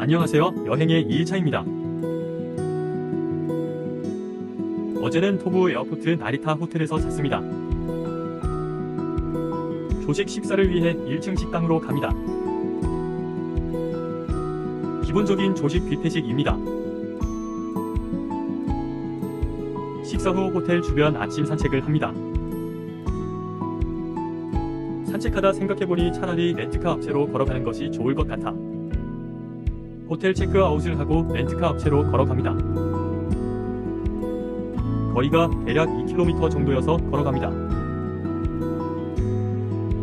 안녕하세요. 여행의 2일차입니다. 어제는 토부 에어포트 나리타 호텔에서 잤습니다. 조식 식사를 위해 1층 식당으로 갑니다. 기본적인 조식 뷔페식입니다. 식사 후 호텔 주변 아침 산책을 합니다. 산책하다 생각해보니 차라리 렌트카 업체로 걸어가는 것이 좋을 것 같아. 호텔 체크아웃을 하고 렌트카 업체로 걸어갑니다. 거리가 대략 2km 정도여서 걸어갑니다.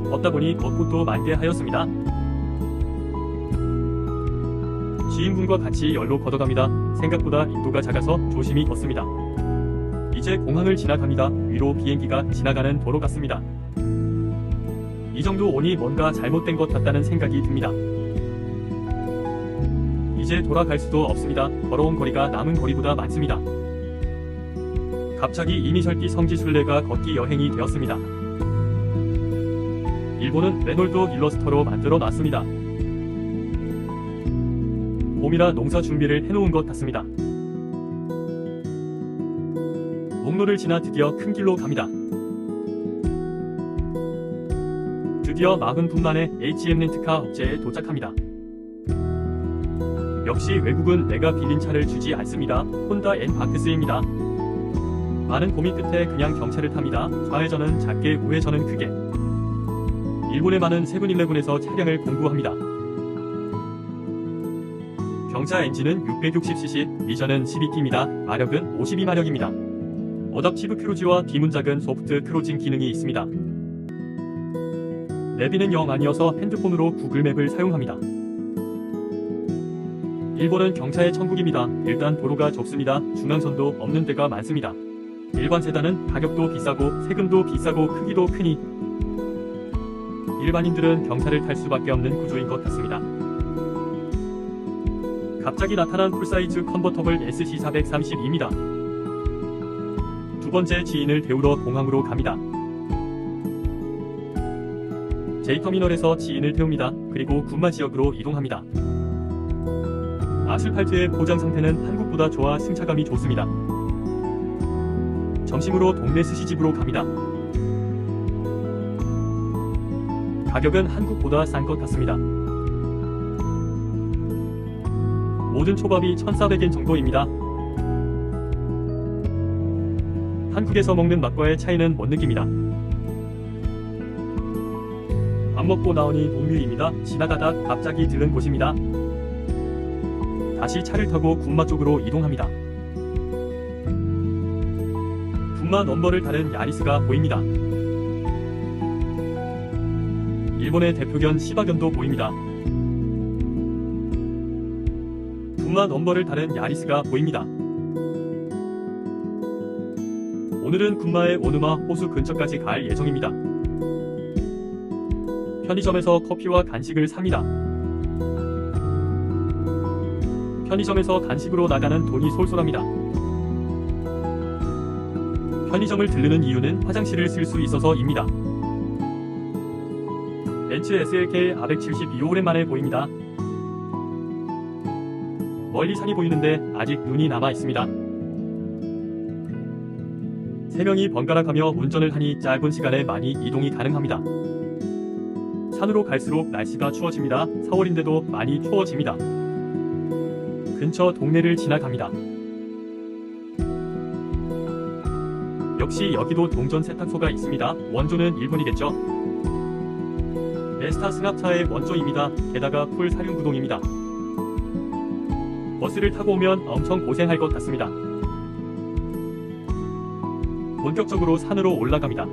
걷다 보니 벚꽃도 만개하였습니다. 지인분과 같이 열로 걷어갑니다. 생각보다 인도가 작아서 조심히 걷습니다. 이제 공항을 지나갑니다. 위로 비행기가 지나가는 도로 같습니다. 이 정도 오니 뭔가 잘못된 것 같다는 생각이 듭니다. 이제 돌아갈 수도 없습니다. 걸어온 거리가 남은 거리보다 많습니다. 갑자기 이니셜기 성지순례가 걷기 여행이 되었습니다. 일본은 레놀도 일러스터로 만들어 놨습니다. 봄이라 농사 준비를 해놓은 것 같습니다. 목로를 지나 드디어 큰 길로 갑니다. 드디어 40분 만에 HM 렌트카 업체에 도착합니다. 역시 외국은 내가 빌린 차를 주지 않습니다. 혼다 앤 바크스입니다. 많은 고민 끝에 그냥 경차를 탑니다. 좌회전은 작게 우회전은 크게. 일본의 많은 세븐일레븐에서 차량을 공부합니다. 경차 엔진은 660cc, 미전은 12T입니다. 마력은 52마력입니다. 어답티브 크루즈와 뒤문작은 소프트 크루징 기능이 있습니다. 내비는 영 아니어서 핸드폰으로 구글맵을 사용합니다. 일본은 경차의 천국입니다. 일단 도로가 좁습니다. 중앙선도 없는 데가 많습니다. 일반 세단은 가격도 비싸고 세금도 비싸고 크기도 크니 일반인들은 경차를 탈 수밖에 없는 구조인 것 같습니다. 갑자기 나타난 풀사이즈 컨버터블 SC430입니다. 두 번째 지인을 데우러 공항으로 갑니다. J터미널에서 지인을 태웁니다. 그리고 군마 지역으로 이동합니다. 아스팔트의 포장 상태는 한국보다 좋아 승차감이 좋습니다. 점심으로 동네 스시집으로 갑니다. 가격은 한국보다 싼 것 같습니다. 모든 초밥이 1,400엔 정도입니다. 한국에서 먹는 맛과의 차이는 못 느낍니다. 밥 먹고 나오니 동묘입니다. 지나가다 갑자기 들른 곳입니다. 다시 차를 타고 군마 쪽으로 이동합니다. 군마 넘버를 다른 야리스가 보입니다. 일본의 대표견 시바견도 보입니다. 군마 넘버를 다른 야리스가 보입니다. 오늘은 군마의 오누마 호수 근처까지 갈 예정입니다. 편의점에서 커피와 간식을 삽니다. 편의점에서 간식으로 나가는 돈이 솔솔합니다. 편의점을 들르는 이유는 화장실을 쓸 수 있어서입니다. 벤츠 SLK R172 오랜만에 보입니다. 멀리 산이 보이는데 아직 눈이 남아 있습니다. 세 명이 번갈아 가며 운전을 하니 짧은 시간에 많이 이동이 가능합니다. 산으로 갈수록 날씨가 추워집니다. 4월인데도 많이 추워집니다. 근처 동네를 지나갑니다. 역시 여기도 동전 세탁소가 있습니다. 원조는 일본이겠죠. 에스타 승합차의 원조입니다. 게다가 풀 사륜구동입니다. 버스를 타고 오면 엄청 고생할 것 같습니다. 본격적으로 산으로 올라갑니다.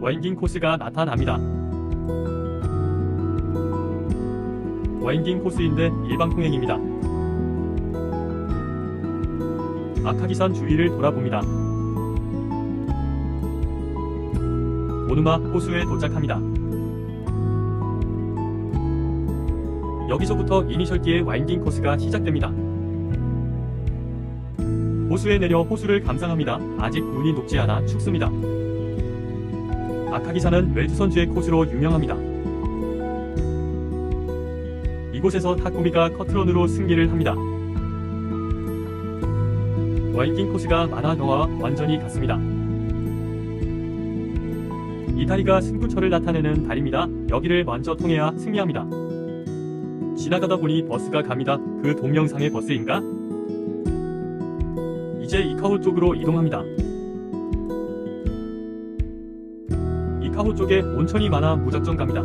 와인딩 코스가 나타납니다. 와인딩 코스인데 일방 통행입니다. 아카기산 주위를 돌아봅니다. 오누마 호수에 도착합니다. 여기서부터 이니셜기의 와인딩 코스가 시작됩니다. 호수에 내려 호수를 감상합니다. 아직 눈이 녹지 않아 춥습니다. 아카기산은 웰드선주의 코스로 유명합니다. 이곳에서 타쿠미가 커트런으로 승리를 합니다. 와이킹 코스가 영화와 완전히 같습니다. 이 다리가 승부처를 나타내는 다리입니다. 여기를 먼저 통해야 승리합니다. 지나가다 보니 버스가 갑니다. 그 동영상의 버스인가? 이제 이카호 쪽으로 이동합니다. 이카호 쪽에 온천이 많아 무작정 갑니다.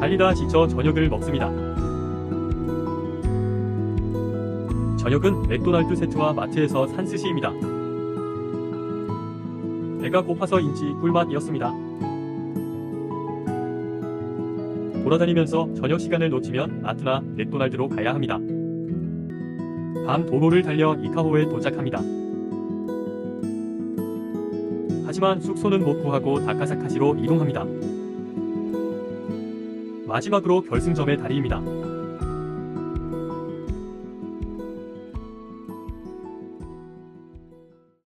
달리다 지쳐 저녁을 먹습니다. 저녁은 맥도날드 세트와 마트에서 산 스시입니다. 배가 고파서인지 꿀맛이었습니다. 돌아다니면서 저녁 시간을 놓치면 마트나 맥도날드로 가야 합니다. 밤 도로를 달려 이카호에 도착합니다. 하지만 숙소는 못 구하고 다카사카시로 이동합니다. 마지막으로 결승점의 다리입니다.